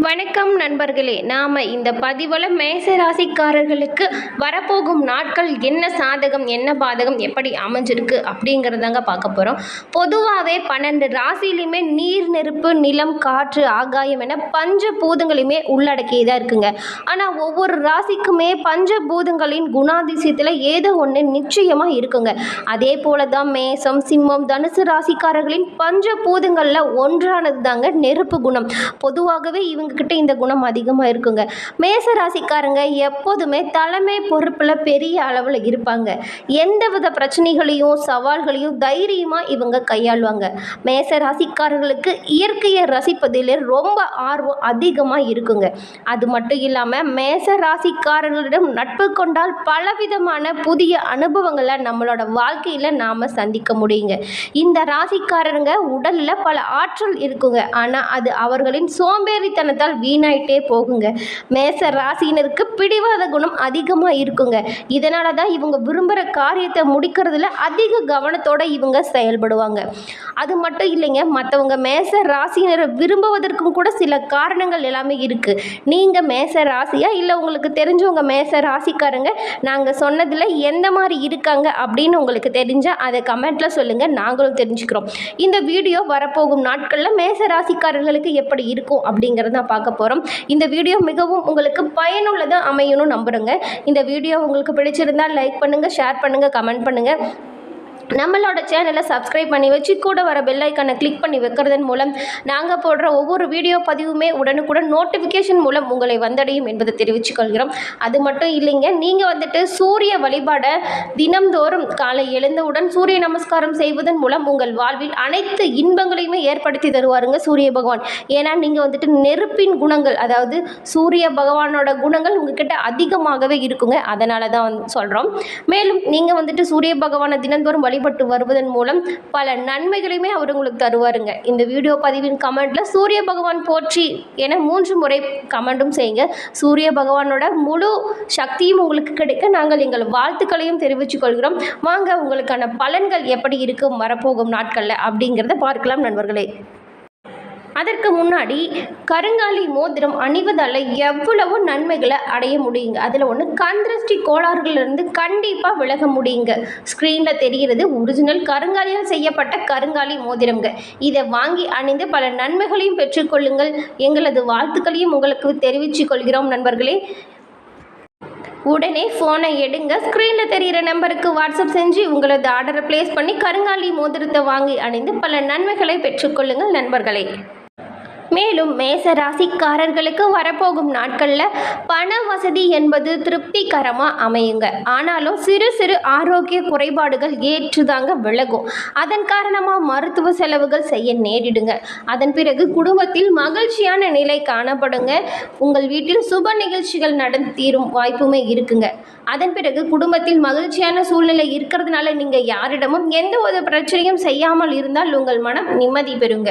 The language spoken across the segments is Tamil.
வணக்கம் நண்பர்களே நாம் இந்த பதிவில் மேச ராசிக்காரர்களுக்கு வரப்போகும் நாட்கள் என்ன சாதகம் என்ன பாதகம் எப்படி அமைஞ்சிருக்கு அப்படிங்கிறதாங்க பார்க்க போகிறோம் பொதுவாகவே பன்னெண்டு ராசிலையுமே நீர் நெருப்பு நிலம் காற்று ஆகாயம் என பஞ்ச பூதங்களையுமே உள்ளடக்கியதாக இருக்குங்க. ஆனால் ஒவ்வொரு ராசிக்குமே பஞ்ச பூதங்களின் குணாதிசயத்தில் ஏதோ ஒன்று நிச்சயமாக இருக்குங்க. அதே போல தான் மேசம் சிம்மம் தனுசு ராசிக்காரர்களின் பஞ்ச பூதங்களில் ஒன்றானது தாங்க நெருப்பு குணம். பொதுவாகவே இவங்க இவங்கக்கிட்ட இந்த குணம் அதிகமாக இருக்குங்க. மேச ராசிக்காரங்க எப்போதுமே தலைமை பொறுப்பில் பெரிய அளவில் இருப்பாங்க. எந்தவித பிரச்சனைகளையும் சவால்களையும் தைரியமாக இவங்க கையாளுவாங்க. மேச ராசிக்காரர்களுக்கு இயற்கையை ரசிப்பதில் ரொம்ப ஆர்வம் அதிகமாக இருக்குங்க. அது மட்டும் இல்லாமல் மேச ராசிக்காரர்களிடம் நட்பு கொண்டால் பலவிதமான புதிய அனுபவங்களை நம்மளோட வாழ்க்கையில் நாம் சந்திக்க முடியுங்க. இந்த ராசிக்காரருங்க உடலில் பல ஆற்றல் இருக்குங்க. ஆனால் அது அவர்களின் காரணத்தால் வீணாயிட்டே போகுங்க. மேச ராசியினருக்கு பிடிவாத குணம் அதிகமாக இருக்குங்க. இதனால தான் இவங்க விரும்புகிற காரியத்தை முடிக்கிறதுல அதிக கவனத்தோடு இவங்க செயல்படுவாங்க. அது மட்டும் இல்லைங்க மற்றவங்க மேச ராசியினரை விரும்புவதற்கும் கூட சில காரணங்கள் எல்லாமே இருக்குது நீங்கள் மேச ராசியா? இல்லை உங்களுக்கு தெரிஞ்சவங்க மேச ராசிக்காரங்க? நாங்கள் சொன்னதில் எந்த மாதிரி இருக்காங்க அப்படின்னு உங்களுக்கு தெரிஞ்சால் அதை கமெண்ட்டில் சொல்லுங்கள் நாங்களும் தெரிஞ்சுக்கிறோம். இந்த வீடியோ வரப்போகும் நாட்களில் மேச ராசிக்காரர்களுக்கு எப்படி இருக்கும் அப்படிங்கிறத வீடியோவில் பார்க்க போகிறோம் இந்த வீடியோ மிகவும் உங்களுக்கு பயனுள்ளதாக அமையணும்னு நம்புகிறேங்க இந்த வீடியோ உங்களுக்கு பிடிச்சிருந்தால் லைக் பண்ணுங்கள் ஷேர் பண்ணுங்கள் கமெண்ட் பண்ணுங்கள் நம்மளோட சேனலை சப்ஸ்கிரைப் பண்ணி வச்சு கூட வர பெல் கிளிக் பண்ணி வைக்கிறதன் மூலம் நாங்கள் போடுற ஒவ்வொரு வீடியோ பதிவுமே உடனுக்குடன் நோட்டிஃபிகேஷன் மூலம் உங்களை வந்தடையும் என்பதை தெரிவித்துக்கொள்கிறோம் அது மட்டும் இல்லைங்க நீங்கள் வந்துட்டு சூரிய வழிபாடை தினம்தோறும் காலை எழுந்தவுடன் சூரிய நமஸ்காரம் செய்வதன் மூலம் உங்கள் வாழ்வில் அனைத்து இன்பங்களையுமே ஏற்படுத்தி தருவாருங்க சூரிய பகவான். ஏன்னா நீங்கள் வந்துட்டு நெருப்பின் குணங்கள் அதாவது சூரிய பகவானோட குணங்கள் உங்ககிட்ட அதிகமாகவே இருக்குங்க. அதனால தான் வந்து சொல்கிறோம் மேலும் நீங்கள் வந்துட்டு சூரிய பகவானை தினந்தோறும் வழிபட்டு வருவதன் மூலம் பல நன்மைகளையுமே அவர் உங்களுக்கு தருவாருங்க. இந்த வீடியோ பதிவின் கமெண்ட்டில் சூரிய பகவான் போற்றி என மூன்று முறை கமெண்ட்டும் செய்யுங்க. சூரிய பகவானோட முழு சக்தியும் உங்களுக்கு கிடைக்க நாங்கள் எங்கள் வாழ்த்துக்களையும் தெரிவித்துக் கொள்கிறோம். வாங்க உங்களுக்கான பலன்கள் எப்படி இருக்கும் வரப்போகும் நாட்களில் அப்படிங்கிறத பார்க்கலாம் நண்பர்களே. அதற்கு முன்னாடி கருங்காலி மோதிரம் அணிவதால் எவ்வளவோ நன்மைகளை அடைய முடியுங்க. அதில் ஒன்று கந்திருஷ்டி கோளாறுகளிலிருந்து கண்டிப்பாக விலக முடியுங்க. ஸ்க்ரீனில் தெரிகிறது ஒரிஜினல் கருங்காலியால் செய்யப்பட்ட கருங்காலி மோதிரம்ங்க. இதை வாங்கி அணிந்து பல நன்மைகளையும் பெற்றுக்கொள்ளுங்கள். எங்களது வாழ்த்துக்களையும் உங்களுக்கு தெரிவித்துக் கொள்கிறோம் நண்பர்களே. உடனே ஃபோனை எடுங்க. ஸ்க்ரீனில் தெரிகிற நம்பருக்கு வாட்ஸ்அப் செஞ்சு உங்களது ஆர்டரை ப்ளேஸ் பண்ணி கருங்காலி மோதிரத்தை வாங்கி அணிந்து பல நன்மைகளை பெற்றுக்கொள்ளுங்கள் நண்பர்களே. மேலும் மேச ராசிக்காரர்களுக்கு வரப்போகும் நாட்களில் பண வசதி என்பது திருப்திகரமாக அமையுங்க. ஆனாலும் சிறு சிறு ஆரோக்கிய குறைபாடுகள் ஏற்றுதாங்க விலகும். அதன் காரணமாக மருத்துவ செலவுகள் செய்ய நேரிடுங்க. அதன் பிறகு குடும்பத்தில் மகிழ்ச்சியான நிலை காணப்படுங்க. உங்கள் வீட்டில் சுப நிகழ்ச்சிகள் நடத்தீரும் வாய்ப்புமே இருக்குங்க. அதன் பிறகு குடும்பத்தில் மகிழ்ச்சியான சூழ்நிலை இருக்கிறதுனால நீங்கள் யாரிடமும் எந்த ஒரு பிரச்சனையும் செய்யாமல் இருந்தால் உங்கள் மனம் நிம்மதி பெறுங்க.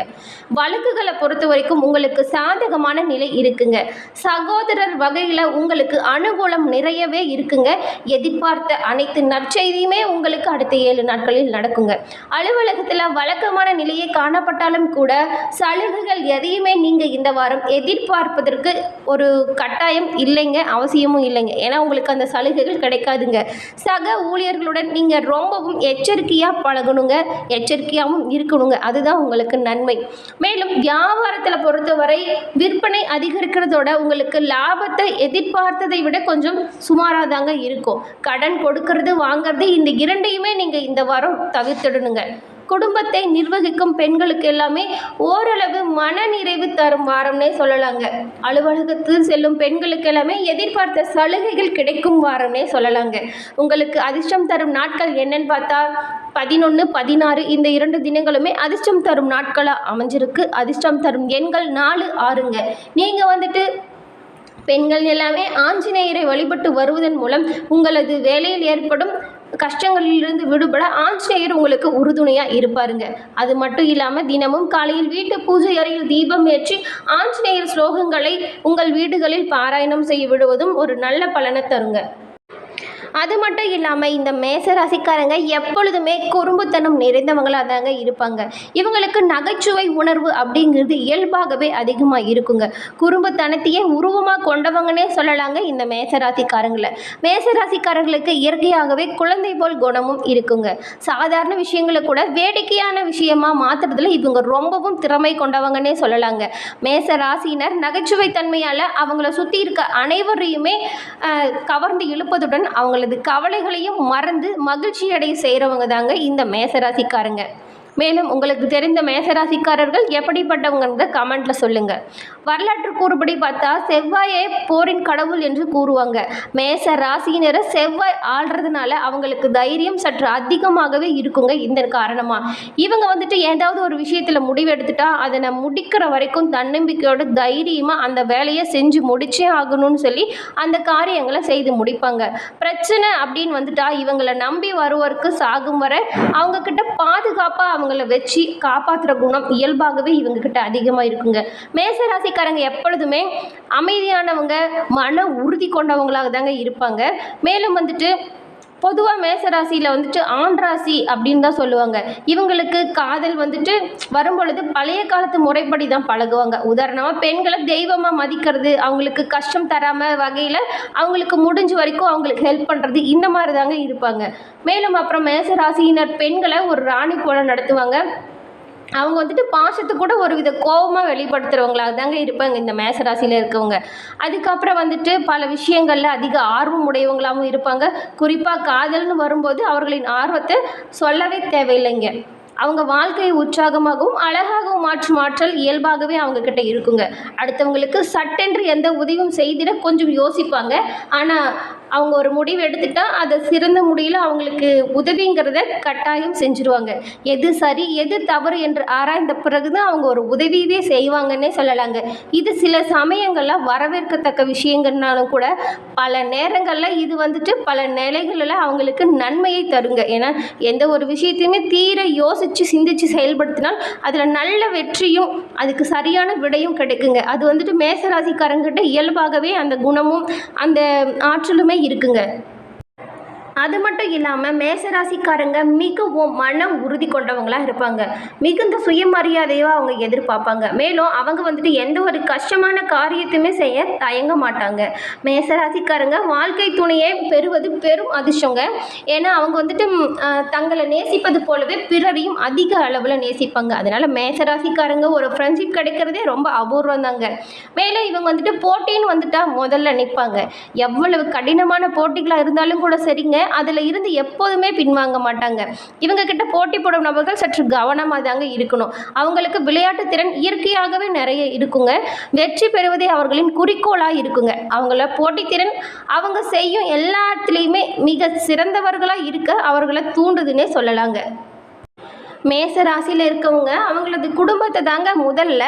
வழக்குகளை பொறுத்த வரைக்கும் உங்களுக்கு சாதகமான நிலை இருக்குங்க. சகோதரர் வகையில் உங்களுக்கு அனுகூலம் நிறையவே இருக்குங்க. எதிர்பார்த்த அனைத்து நற்செய்தியுமே உங்களுக்கு அடுத்த ஏழு நாட்களில் நடக்குங்க. அலுவலகத்தில் வழக்கமான நிலையே காணப்பட்டாலும் கூட சலுகைகள் எதையுமே நீங்கள் இந்த வாரம் எதிர்பார்ப்பதற்கு ஒரு கட்டாயம் இல்லைங்க அவசியமும் இல்லைங்க. ஏன்னா உங்களுக்கு அந்த சலுகை சலுகைகள் கிடைக்காதுங்க. சக ஊழியர்களுடன் நீங்கள் ரொம்பவும் எச்சரிக்கையாக பழகணுங்க. எச்சரிக்கையாகவும் இருக்கணுங்க. அதுதான் உங்களுக்கு நன்மை. மேலும் வியாபாரத்தில் பொறுத்தவரை விற்பனை அதிகரிக்கிறதோட உங்களுக்கு லாபத்தை எதிர்பார்த்ததை விட கொஞ்சம் சுமாராக தாங்க இருக்கும். கடன் கொடுக்கறது வாங்குறது இந்த இரண்டையுமே நீங்கள் இந்த வாரம் தவிர்த்திடணுங்க. குடும்பத்தை நிர்வகிக்கும் பெண்களுக்கு எல்லாமே ஓரளவு மனநிறைவு தரும் வாரம்னே சொல்லலாங்க. அலுவலகத்தில் செல்லும் பெண்களுக்கு எல்லாமே எதிர்பார்த்த சலுகைகள் கிடைக்கும் வாரம்னே சொல்லலாங்க. உங்களுக்கு அதிர்ஷ்டம் தரும் நாட்கள் என்னன்னு பார்த்தா பதினொன்று பதினாறு இந்த இரண்டு தினங்களுமே அதிர்ஷ்டம் தரும் நாட்களாக அமைஞ்சிருக்கு. அதிர்ஷ்டம் தரும் எண்கள் நாலு ஆறுங்க. நீங்கள் வந்துட்டு பெண்கள் எல்லாமே ஆஞ்சநேயரை வழிபட்டு வருவதன் மூலம் உங்களது வேலையில் ஏற்படும் கஷ்டங்களிலிருந்து விடுபட ஆஞ்சநேயர் உங்களுக்கு உறுதுணையாக இருப்பாருங்க. அது மட்டும் இல்லாமல் தினமும் காலையில் வீட்டு பூஜை அறையில் தீபம் ஏற்றி ஆஞ்சநேயர் ஸ்லோகங்களை உங்கள் வீடுகளில் பாராயணம் செய்ய விடுவதும் ஒரு நல்ல பலனை தருங்க. அது மட்டும் இல்லாமல் இந்த மேச ராசிக்காரங்க எப்பொழுதுமே குறும்புத்தனம் நிறைந்தவங்களாக தாங்க இருப்பாங்க. இவங்களுக்கு நகைச்சுவை உணர்வு அப்படிங்கிறது இயல்பாகவே அதிகமாக இருக்குங்க. குறும்புத்தனத்தையே உருவமாக கொண்டவங்கன்னே சொல்லலாங்க இந்த மேச ராசிக்காரங்களை மேச ராசிக்காரங்களுக்கு இயற்கையாகவே குழந்தை போல் குணமும் இருக்குங்க. சாதாரண விஷயங்களை கூட வேடிக்கையான விஷயமா மாற்றுறதுல இவங்க ரொம்பவும் திறமை கொண்டவங்கன்னே சொல்லலாங்க. மேச ராசியினர் நகைச்சுவை தன்மையால் அவங்கள சுற்றி இருக்க அனைவரையுமே கவர்ந்து இழுப்பதுடன் அவங்களது கவலைகளையும் மறந்து மகிழ்ச்சி அடைய செய்கிறவங்க தாங்க இந்த மேசராசிக்காரங்க. மேலும் உங்களுக்கு தெரிந்த மேசராசிக்காரர்கள் எப்படிப்பட்டவங்கிறத கமெண்ட்ல சொல்லுங்க. வரலாற்று கூறுபடி பார்த்தா செவ்வாயே போரின் கடவுள் என்று கூறுவாங்க. மேச ராசியினரை செவ்வாய் ஆள்றதுனால அவங்களுக்கு தைரியம் சற்று அதிகமாகவே இருக்குங்க இந்த காரணமா. இவங்க வந்துட்டு ஏதாவது ஒரு விஷயத்துல முடிவெடுத்துட்டா அதை நான் முடிக்கிற வரைக்கும் தன்னம்பிக்கையோட தைரியமா அந்த வேலையை செஞ்சு முடிச்சே ஆகணும்னு சொல்லி அந்த காரியங்களை செய்து முடிப்பாங்க. பிரச்சனை அப்படின்னு வந்துட்டா இவங்களை நம்பி வருவருக்கு சாகும் வரை அவங்க கிட்ட பாதுகாப்பா அவங்கள வச்சு காப்பாத்துற குணம் இயல்பாகவே இவங்க கிட்ட அதிகமாக இருக்குங்க. மேச ராசிக்காரங்க எப்பொழுதுமே அமைதியானவங்க மன உறுதி கொண்டவங்களாக தாங்க இருப்பாங்க. மேலும் வந்துட்டு பொதுவாக மேசராசியில் வந்துட்டு ஆண் ராசி அப்படின்னு தான் சொல்லுவாங்க. இவங்களுக்கு காதல் வந்துட்டு வரும்பொழுது பழைய காலத்து முறைப்படி தான் பழகுவாங்க. உதாரணமாக பெண்களை தெய்வமாக மதிக்கிறது அவங்களுக்கு கஷ்டம் தராமல் வகையில் அவங்களுக்கு முடிஞ்ச வரைக்கும் அவங்களுக்கு ஹெல்ப் பண்ணுறது இந்த மாதிரி தாங்க இருப்பாங்க. மேலும் அப்புறம் மேசராசியினர் பெண்களை ஒரு ராணி போல நடத்துவாங்க. அவங்க வந்துட்டு பாசத்தை கூட ஒரு வித கோபமாக வெளிப்படுத்துகிறவங்களாக தாங்க இருப்பாங்க இந்த மேசராசியில் இருக்கவங்க. அதுக்கப்புறம் வந்துட்டு பல விஷயங்களில் அதிக ஆர்வம் உடையவங்களாகவும் இருப்பாங்க. குறிப்பாக காதல்னு வரும்போது அவர்களின் ஆர்வத்தை சொல்லவே தேவையில்லைங்க. அவங்க வாழ்க்கையை உற்சாகமாகவும் அழகாகவும் மாற்றும் ஆற்றல் இயல்பாகவே அவங்க கிட்ட இருக்குங்க. அடுத்தவங்களுக்கு சட்டென்று எந்த உதவியும் செய்திட கொஞ்சம் யோசிப்பாங்க. ஆனால் அவங்க ஒரு முடிவு எடுத்துட்டா அதை சிறந்த முடியல அவங்களுக்கு உதவிங்கிறத கட்டாயம் செஞ்சுருவாங்க. எது சரி எது தவறு என்று ஆராய்ந்த பிறகு தான் அவங்க ஒரு உதவியவே செய்வாங்கன்னே சொல்லலாங்க. இது சில சமயங்களில் வரவேற்கத்தக்க விஷயங்கள்னாலும் கூட பல நேரங்களில் இது வந்துட்டு பல நிலைகளில் அவங்களுக்கு நன்மையை தருங்க. ஏன்னா எந்த ஒரு விஷயத்தையுமே தீர யோசித்து சிந்திச்சு செயல்படுத்தினால் அதில் நல்ல வெற்றியும் அதுக்கு சரியான விடையும் கிடைக்குங்க. அது வந்துட்டு மேசராசிக்காரங்கிட்ட இயல்பாகவே அந்த குணமும் அந்த ஆற்றலுமே இருக்குங்க. அது மட்டும் இல்லாமல் மேசராசிக்காரங்க மிகவும் மன உறுதி கொண்டவங்களாக இருப்பாங்க. மிகுந்த சுயமரியாதையாக அவங்க எதிர்பார்ப்பாங்க. மேலும் அவங்க வந்துட்டு எந்த ஒரு கஷ்டமான காரியத்தையுமே செய்ய தயங்க மாட்டாங்க. மேசராசிக்காரங்க வாழ்க்கை துணையை பெறுவது பெரும் அதிர்ஷ்டங்க. ஏன்னா அவங்க வந்துட்டு தங்களை நேசிப்பது போலவே பிறரையும் அதிக அளவில் நேசிப்பாங்க. அதனால் மேசராசிக்காரங்க ஒரு ஃப்ரெண்ட்ஷிப் கிடைக்கிறதே ரொம்ப அபூர்வம் தாங்க மேலும் இவங்க வந்துட்டு போட்டின்னு வந்துட்டால் முதல்ல நிற்பாங்க எவ்வளவு கடினமான போட்டிகளாக இருந்தாலும் கூட சரிங்க. அதில் இருந்து எப்போதுமே பின்வாங்க மாட்டாங்க. இவங்க கிட்ட போட்டி போடும் நபர்கள் சற்று கவனமாக தாங்க இருக்கணும். அவங்களுக்கு விளையாட்டு திறன் இயற்கையாகவே நிறைய இருக்குங்க. வெற்றி பெறுவதே அவர்களின் குறிக்கோளாக இருக்குங்க. அவங்கள போட்டித்திறன் அவங்க செய்யும் எல்லாத்துலேயுமே மிக சிறந்தவர்களாக இருக்க அவர்களை தூண்டுதுன்னே சொல்லலாங்க. மேச ராசியில் இருக்கவங்க அவங்களது குடும்பத்தை தாங்க முதல்ல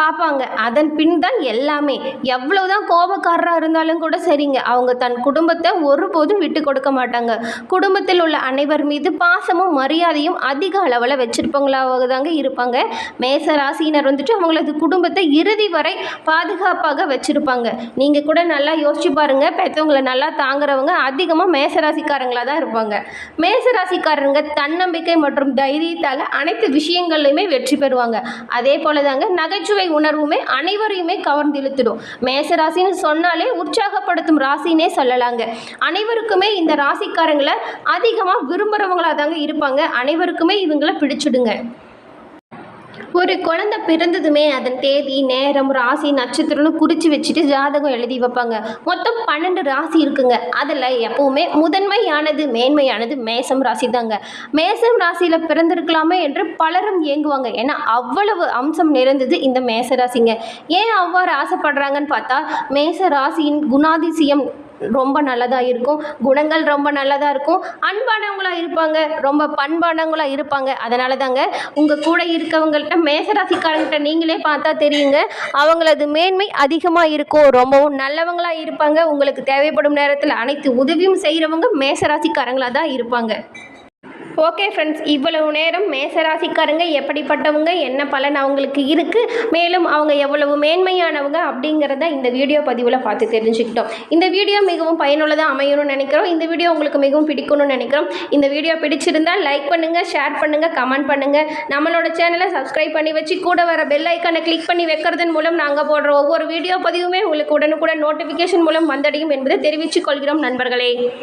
பார்ப்பாங்க. அதன் பின் தான் எல்லாமே. எவ்வளவுதான் கோபக்காரராக இருந்தாலும் கூட சரிங்க. அவங்க தன் குடும்பத்தை ஒருபோதும் விட்டு கொடுக்க மாட்டாங்க. குடும்பத்தில் உள்ள அனைவர் மீது பாசமும் மரியாதையும் அதிக அளவில் வச்சிருப்பவங்களாக தாங்க இருப்பாங்க. மேச ராசியினர் வந்துட்டு அவங்களது குடும்பத்தை இறுதி வரை பாதுகாப்பாக வச்சிருப்பாங்க. நீங்கள் கூட நல்லா யோசிச்சு பாருங்க. பெற்றவங்களை நல்லா தாங்குறவங்க அதிகமாக மேசராசிக்காரங்களாக தான் இருப்பாங்க. மேசராசிக்காரங்க தன்னம்பிக்கை மற்றும் தைரியத்தால் அனைத்து விஷயங்கள்லையுமே வெற்றி பெறுவாங்க. அதே போல தாங்க நகைச்சுவை உணர்வுமே அனைவரையுமே கவர்ந்து மேச மேசராசின்னு சொன்னாலே உற்சாகப்படுத்தும் ராசினே சொல்லலாங்க. அனைவருக்குமே இந்த ராசிக்காரங்களை அதிகமாக விரும்புகிறவங்களாக தாங்க இருப்பாங்க. அனைவருக்குமே இவங்களை பிடிச்சிடுங்க. ஒரு குழந்தை பிறந்ததுமே அதன் தேதி நேரம் ராசி நட்சத்திரம்னு குறித்து வச்சுட்டு ஜாதகம் எழுதி வைப்பாங்க. மொத்தம் பன்னெண்டு ராசி இருக்குங்க. அதில் எப்பவுமே முதன்மையானது மேன்மையானது மேசம் ராசி தாங்க மேசம் ராசியில் பிறந்திருக்கலாமே என்று பலரும் ஏங்குவாங்க. ஏன்னா அவ்வளவு அம்சம் நிறைந்தது இந்த மேச ராசிங்க. ஏன் அவ்வாறு ஆசைப்படுறாங்கன்னு பார்த்தா மேச ராசியின் குணாதிசயம் ரொம்ப நல்லதாக இருக்கும். குணங்கள் ரொம்ப நல்லதாக இருக்கும். அன்பானவங்களாக இருப்பாங்க. ரொம்ப பண்பானவங்களாக இருப்பாங்க. அதனால தாங்க உங்கள் கூட இருக்கவங்கள்ட்ட மேசராசிக்காரங்கிட்ட நீங்களே பார்த்தா தெரியுங்க. அவங்களது மேன்மை அதிகமாக இருக்கும். ரொம்பவும் நல்லவங்களாக இருப்பாங்க. உங்களுக்கு தேவைப்படும் நேரத்தில் அனைத்து உதவியும் செய்கிறவங்க மேசராசிக்காரங்களாக தான் இருப்பாங்க. ஓகே ஃப்ரெண்ட்ஸ் இவ்வளவு நேரம் மேசராசிக்காரங்க எப்படிப்பட்டவங்க என்ன பலன் அவங்களுக்கு இருக்குது மேலும் அவங்க எவ்வளவு மேன்மையானவங்க அப்படிங்கிறத இந்த வீடியோ பதிவில் பார்த்து தெரிஞ்சுக்கிட்டோம். இந்த வீடியோ மிகவும் பயனுள்ளதாக அமையணும்னு நினைக்கிறோம். இந்த வீடியோ உங்களுக்கு மிகவும் பிடிக்கணும்னு நினைக்கிறோம். இந்த வீடியோ பிடிச்சிருந்தால் லைக் பண்ணுங்கள் ஷேர் பண்ணுங்கள் கமெண்ட் பண்ணுங்கள் நம்மளோட சேனலை சப்ஸ்கிரைப் பண்ணி வச்சு கூட வர பெல் ஐக்கானை கிளிக் பண்ணி வைக்கிறதன் மூலம் நாங்கள் போடுற ஒவ்வொரு வீடியோ பதிவுமே உங்களுக்கு உடனுக்குடன் நோட்டிஃபிகேஷன் மூலம் வந்தடையும் என்பதை தெரிவித்துக் கொள்கிறோம் நண்பர்களே.